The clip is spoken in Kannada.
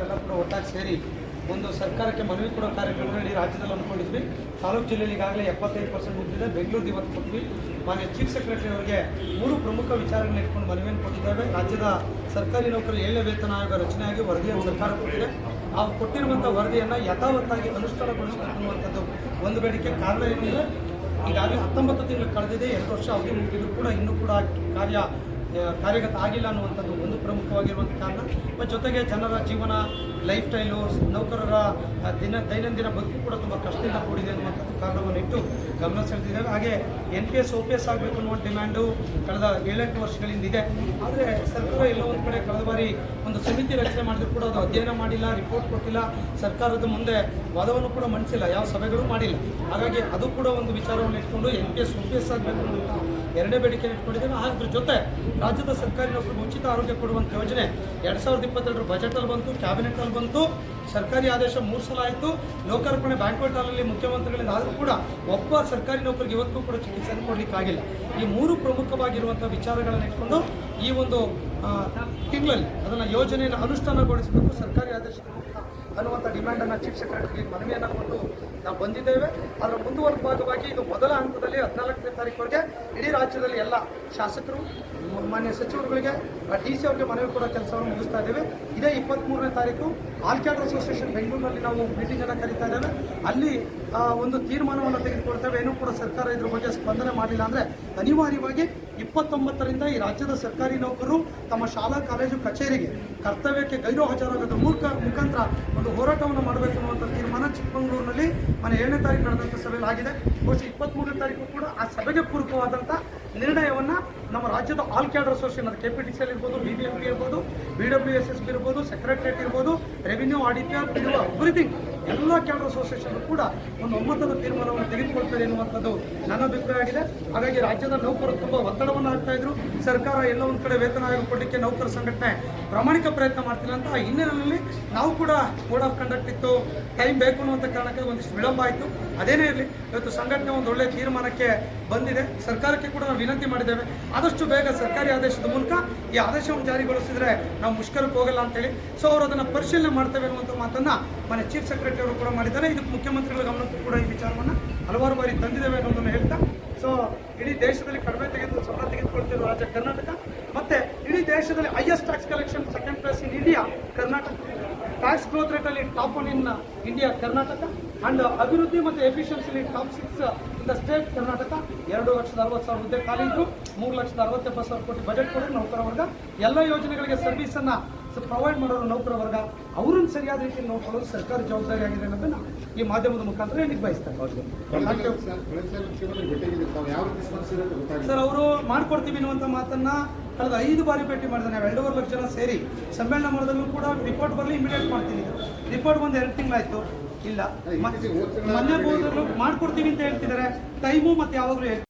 ನಾವೆಲ್ಲ ಕೂಡ ಒಟ್ಟಾಗಿ ಸೇರಿ ಒಂದು ಸರ್ಕಾರಕ್ಕೆ ಮನವಿ ಕೊಡೋ ಕಾರ್ಯಕ್ರಮಗಳು ಇಡೀ ರಾಜ್ಯದಲ್ಲಿ ಅಂದ್ಕೊಂಡಿದ್ವಿ ತಾಲೂಕು ಜಿಲ್ಲೆಯಲ್ಲಿ ಈಗಾಗಲೇ ಎಪ್ಪತ್ತೈದು ಪರ್ಸೆಂಟ್ ಮುಗಿದಿದೆ. ಬೆಂಗಳೂರು ಇವತ್ತು ಕೊಟ್ವಿ. ಮಾನ್ಯ ಚೀಫ್ ಸೆಕ್ರೆಟರಿ ಅವರಿಗೆ ಮೂರು ಪ್ರಮುಖ ವಿಚಾರಗಳನ್ನ ಇಟ್ಕೊಂಡು ಮನವಿಯನ್ನು ಕೊಟ್ಟಿದ್ದೇವೆ ರಾಜ್ಯದ ಸರ್ಕಾರಿ ನೌಕರರು ಏಳನೇ ವೇತನ ಆಯೋಗ ರಚನೆಯಾಗಿ ವರದಿಯನ್ನು ಸರ್ಕಾರ ಕೊಟ್ಟಿದೆ. ಆ ಕೊಟ್ಟಿರುವಂಥ ವರದಿಯನ್ನು ಯಥಾವತ್ತಾಗಿ ಅನುಷ್ಠಾನಗೊಳಿಸಬೇಕು ಒಂದು ಬೇಡಿಕೆ. ಕಾರಣ ಏನಂದರೆ, ಈಗಾಗಲೇ ಹತ್ತೊಂಬತ್ತು ತಿಂಗಳು ಕಳೆದಿದೆ. ಎರಡು ವರ್ಷ ಅವಧಿ ಮುಗಿದಿದ್ರು ಕೂಡ ಇನ್ನೂ ಕೂಡ ಕಾರ್ಯ ಕಾರ್ಯಗತ ಆಗಿಲ್ಲ ಅನ್ನುವಂಥದ್ದು ಒಂದು ಪ್ರಮುಖವಾಗಿರುವಂಥ ಕಾರಣ. ಮತ್ತು ಜೊತೆಗೆ ಜನರ ಜೀವನ ಲೈಫ್ ಸ್ಟೈಲು ನೌಕರರ ದಿನ, ದೈನಂದಿನ ಬದುಕು ಕೂಡ ತುಂಬ ಕಷ್ಟದಿಂದ ಕೂಡಿದೆ ಅನ್ನುವಂಥದ್ದು ಕಾರಣವನ್ನು ಇಟ್ಟು ಗಮನ ಸೆಳೆದಿದ್ದೇವೆ ಹಾಗೆ N P S O P S ಆಗಬೇಕು ಅನ್ನುವ ಡಿಮ್ಯಾಂಡು ಕಳೆದ ಏಳೆಂಟು ವರ್ಷಗಳಿಂದ ಇದೆ. ಆದರೆ ಸರ್ಕಾರ ಎಲ್ಲೋ ಒಂದು ಕಡೆ ಕಳೆದ ಬಾರಿ ಒಂದು ಸಮಿತಿ ರಚನೆ ಮಾಡಿದ್ರು ಕೂಡ ಅದು ಅಧ್ಯಯನ ಮಾಡಿಲ್ಲ ರಿಪೋರ್ಟ್ ಕೊಟ್ಟಿಲ್ಲ. ಸರ್ಕಾರದ ಮುಂದೆ ವಾದವನ್ನು ಕೂಡ ಮಂಡಿಸಿಲ್ಲ, ಯಾವ ಸಭೆಗಳು ಮಾಡಿಲ್ಲ. ಹಾಗಾಗಿ ಅದು ಕೂಡ ಒಂದು ವಿಚಾರವನ್ನು ಇಟ್ಕೊಂಡು N P S O P S ಆಗಬೇಕು ಅನ್ನುವಂಥ ಎರಡನೇ ಬೇಡಿಕೆ ಇಟ್ಕೊಂಡಿದ್ದೇವೆ. ಅದ್ರ ಜೊತೆ ರಾಜ್ಯದ ಸರ್ಕಾರಿ ನೌಕರಿಗೆ ಉಚಿತ ಆರೋಗ್ಯ ಕೊಡುವಂಥ ಯೋಜನೆ ಎರಡು ಸಾವಿರದ ಇಪ್ಪತ್ತೆರಡರ ಬಜೆಟಲ್ಲಿ ಬಂತು ಕ್ಯಾಬಿನೆಟಲ್ಲಿ ಬಂತು, ಸರ್ಕಾರಿ ಆದೇಶ ಮೂರು ಸಲ ಆಯಿತು ಲೋಕಾರ್ಪಣೆ ಬ್ಯಾಂಕ್ವೆಟ್ ಮುಖ್ಯಮಂತ್ರಿಗಳಿಂದ ಆದರೂ ಕೂಡ ಒಬ್ಬ ಸರ್ಕಾರಿ ನೌಕರಿಗೆ ಇವತ್ತಿಗೂ ಕೂಡ ಚಿಕಿತ್ಸೆಯನ್ನು ಕೊಡಲಿಕ್ಕಾಗಿಲ್ಲ. ಈ ಮೂರು ಪ್ರಮುಖವಾಗಿರುವಂಥ ವಿಚಾರಗಳನ್ನು ಇಟ್ಕೊಂಡು ಈ ಒಂದು ತಿಂಗಳಲ್ಲಿ ಅದನ್ನು ಯೋಜನೆಯನ್ನು ಅನುಷ್ಠಾನಗೊಳಿಸಬೇಕು, ಸರ್ಕಾರಿ ಆದೇಶ ಅನ್ನುವಂಥ ಡಿಮ್ಯಾಂಡನ್ನು ಚೀಫ್ ಸೆಕ್ರೆಟರಿಗೆ ಮನವಿಯನ್ನು ಕೊಟ್ಟು ನಾವು ಬಂದಿದ್ದೇವೆ. ಅದರ ಮುಂದುವರೆದ ಭಾಗವಾಗಿ ಇದು ಮೊದಲ ಹಂತದಲ್ಲಿ ಹದಿನಾಲ್ಕನೇ ತಾರೀಕುವರೆಗೆ ಇಡೀ ರಾಜ್ಯದಲ್ಲಿ ಎಲ್ಲ ಶಾಸಕರು, ಮಾನ್ಯ ಸಚಿವರುಗಳಿಗೆ ಡಿ ಸಿ ಅವರಿಗೆ ಮನವಿ ಕೊಡೋ ಕೆಲಸವನ್ನು ಮುಗಿಸ್ತಾ ಇದ್ದೇವೆ. ಇದೇ ಇಪ್ಪತ್ತ್ಮೂರನೇ ತಾರೀಕು ಆಲ್ ಕ್ಯಾಡರ್ ಅಸೋಸಿಯೇಷನ್ ಬೆಂಗಳೂರಿನಲ್ಲಿ ನಾವು ಮೀಟಿಂಗನ್ನು ಕರೀತಾ ಇದ್ದೇವೆ. ಅಲ್ಲಿ ಒಂದು ತೀರ್ಮಾನವನ್ನು ತೆಗೆದುಕೊಳ್ತೇವೆ. ಏನೂ ಕೂಡ ಸರ್ಕಾರ ಇದ್ರ ಬಗ್ಗೆ ಸ್ಪಂದನೆ ಮಾಡಿಲ್ಲ ಅಂದರೆ ಅನಿವಾರ್ಯವಾಗಿ ಇಪ್ಪತ್ತೊಂಬತ್ತರಿಂದ ಈ ರಾಜ್ಯದ ಸರ್ಕಾರಿ ನೌಕರರು ತಮ್ಮ ಶಾಲಾ, ಕಾಲೇಜು, ಕಚೇರಿಗೆ ಕರ್ತವ್ಯಕ್ಕೆ ಗೈರು ಹಾಜರಾಗದ ಮೂಲಕ ಮುಖಾಂತರ ಒಂದು ಹೋರಾಟವನ್ನು ಮಾಡಬೇಕು ಅನ್ನುವಂಥ ತೀರ್ಮಾನ ಚಿಕ್ಕಮಗಳೂರಿನಲ್ಲಿ ಮನೆ ಏಳನೇ ತಾರೀಕು ನಡೆದಂಥ ಸಭೆಯಲ್ಲಿ ಆಗಿದೆ. ಬಹುಶಃ ಇಪ್ಪತ್ತ್ಮೂರನೇ ತಾರೀಕು ಕೂಡ ಆ ಸಭೆಗೆ ಪೂರಕವಾದಂಥ ನಿರ್ಣಯವನ್ನು ನಮ್ಮ ರಾಜ್ಯದ ಆಲ್ ಕ್ಯಾಡರ್ ಅಸೋಸಿಯೇಷನ್ ಅದು K P T C L ಇರ್ಬೋದು ಬಿ ಬಿ ಎಂ ಪಿ ಇರ್ಬೋದು B W S S B ಇರ್ಬೋದು ಸೆಕ್ರೆಟರಿಯೇಟ್ ಇರ್ಬೋದು, ರೆವಿನ್ಯೂ, ಆಡಿಟರ್ ಇರುವ ಎವ್ರಿಥಿಂಗ್ ಎಲ್ಲ ಕ್ಯಾಡರ್ ಅಸೋಸಿಯೇಷನ್ ಕೂಡ ಒಂದು ಒಮ್ಮತದ ತೀರ್ಮಾನವನ್ನು ತೆಗೆದುಕೊಳ್ತಾರೆ ಎನ್ನುವಂಥದ್ದು ನನ್ನ ಅಭಿಪ್ರಾಯ ಆಗಿದೆ. ಹಾಗಾಗಿ ರಾಜ್ಯದ ನೌಕರರು ತುಂಬ ಒತ್ತಡವನ್ನು ಆಗ್ತಾ ಇದ್ರು. ಸರ್ಕಾರ ಎಲ್ಲ ಒಂದು ಕಡೆ ವೇತನ ಆಯೋಗ ಕೊಡಲಿಕ್ಕೆ ನೌಕರ ಸಂಘಟನೆ ಪ್ರಾಮಾಣಿಕ ಪ್ರಯತ್ನ ಮಾಡ್ತಿಲ್ಲ ಅಂತ ಆ ಹಿನ್ನೆಲೆಯಲ್ಲಿ ನಾವು ಕೂಡ ಕೋಡ್ ಆಫ್ ಕಂಡಕ್ಟ್ ಇತ್ತು. ಟೈಮ್ ಬೇಕು ಅನ್ನುವಂಥ ಕಾರಣಕ್ಕೆ ಒಂದಿಷ್ಟು ವಿಳಂಬ ಆಯಿತು. ಅದೇನೇ ಇರಲಿ, ಇವತ್ತು ಸಂಘಟನೆ ಒಂದು ಒಳ್ಳೆಯ ತೀರ್ಮಾನಕ್ಕೆ ಬಂದಿದೆ. ಸರ್ಕಾರಕ್ಕೆ ಕೂಡ ನಾವು ವಿನಂತಿ ಮಾಡಿದ್ದೇವೆ. ಆದಷ್ಟು ಬೇಗ ಸರ್ಕಾರಿ ಆದೇಶದ ಮೂಲಕ ಈ ಆದೇಶವನ್ನು ಜಾರಿಗೊಳಿಸಿದ್ರೆ ನಾವು ಮುಷ್ಕರಕ್ಕೆ ಹೋಗಲ್ಲ ಅಂತೇಳಿ ಸೊ ಅವರು ಅದನ್ನು ಪರಿಶೀಲನೆ ಮಾಡ್ತೇವೆ ಅನ್ನುವಂಥ ಮಾತನ್ನು ಮನೆ ಚೀಫ್ ಸೆಕ್ರೆಟರಿ ಅವರು ಕೂಡ ಮಾಡಿದ್ದಾರೆ. ಇದಕ್ಕೆ ಮುಖ್ಯಮಂತ್ರಿಗಳ ಗಮನಕ್ಕೂ ಕೂಡ ಈ ವಿಚಾರವನ್ನು ಹಲವಾರು ಬಾರಿ ತಂದಿದ್ದೇವೆ ಅನ್ನೋದನ್ನು ಹೇಳ್ತಾ. ಸೊ ಇಡೀ ದೇಶದಲ್ಲಿ ಕಡಿಮೆ ತೆಗೆದು ಸ್ವಲ್ಪ ತೆಗೆದುಕೊಳ್ತಿರುವ ರಾಜ್ಯ ಕರ್ನಾಟಕ. ಮತ್ತೆ ಇಡೀ ದೇಶದಲ್ಲಿ highest tax collection second place in India Karnataka. Tax growth ಅಲ್ಲಿ top one in India Karnataka. And ಅಭಿವೃದ್ಧಿ ಮತ್ತು ಎಫಿಷಿಯನ್ಸಿಲಿ top six the state Karnataka. ಎರಡು ಲಕ್ಷದ ಅರವತ್ತು ಸಾವಿರ ಹುದ್ದೆ ಖಾಲಿ ಇದ್ದು ಮೂರು ಲಕ್ಷದ ಅರವತ್ತೆಪ್ಪತ್ತು ಸಾವಿರ ಕೋಟಿ ಬಜೆಟ್ ಕೊಡೋದು ನೌಕರ ವರ್ಗ ಎಲ್ಲ ಯೋಜನೆಗಳಿಗೆ ಸರ್ವಿಸ್ ಅನ್ನ ಪ್ರೊವೈಡ್ ಮಾಡೋರು ನೌಕರ ವರ್ಗ ಅವ್ರನ್ನ ಸರಿಯಾದ ರೀತಿಯಲ್ಲಿ ನೋಡ್ಕೊಳ್ಳೋದು ಸರ್ಕಾರ ಜವಾಬ್ದಾರಿ ಆಗಿದೆ ಅನ್ನೋದನ್ನ ಈ ಮಾಧ್ಯಮದ ಮುಖಾಂತರ ಹೇಳಿಕ್ ಬಯಸ್ತಾರೆ. ಸರ್ ಅವರು ಮಾಡ್ಕೊಡ್ತೀವಿ ಅನ್ನುವಂಥ ಮಾತನ್ನ ಕಳೆದ ಐದು ಬಾರಿ ಭೇಟಿ ಮಾಡಿದ್ದಾರೆ. ನಾವು ಎರಡೂವರೆ ಲಕ್ಷ ಜನ ಸೇರಿ ಸಮ್ಮೇಳನ ಮಾಡೋದಲ್ಲೂ ಕೂಡ ರಿಪೋರ್ಟ್ ಬರಲಿ ಇಮಿಡಿಯೇಟ್ ಮಾಡ್ತೀನಿ ರಿಪೋರ್ಟ್ ಬಂದು ಎರಡು ತಿಂಗಳಾಯ್ತು. ಇಲ್ಲ. ಮನೆ ಮೊನ್ನೆ ಮಾಡ್ಕೊಡ್ತೀವಿ ಅಂತ ಹೇಳ್ತಿದ್ದಾರೆ. ಟೈಮು ಮತ್ತೆ ಯಾವಾಗಲೂ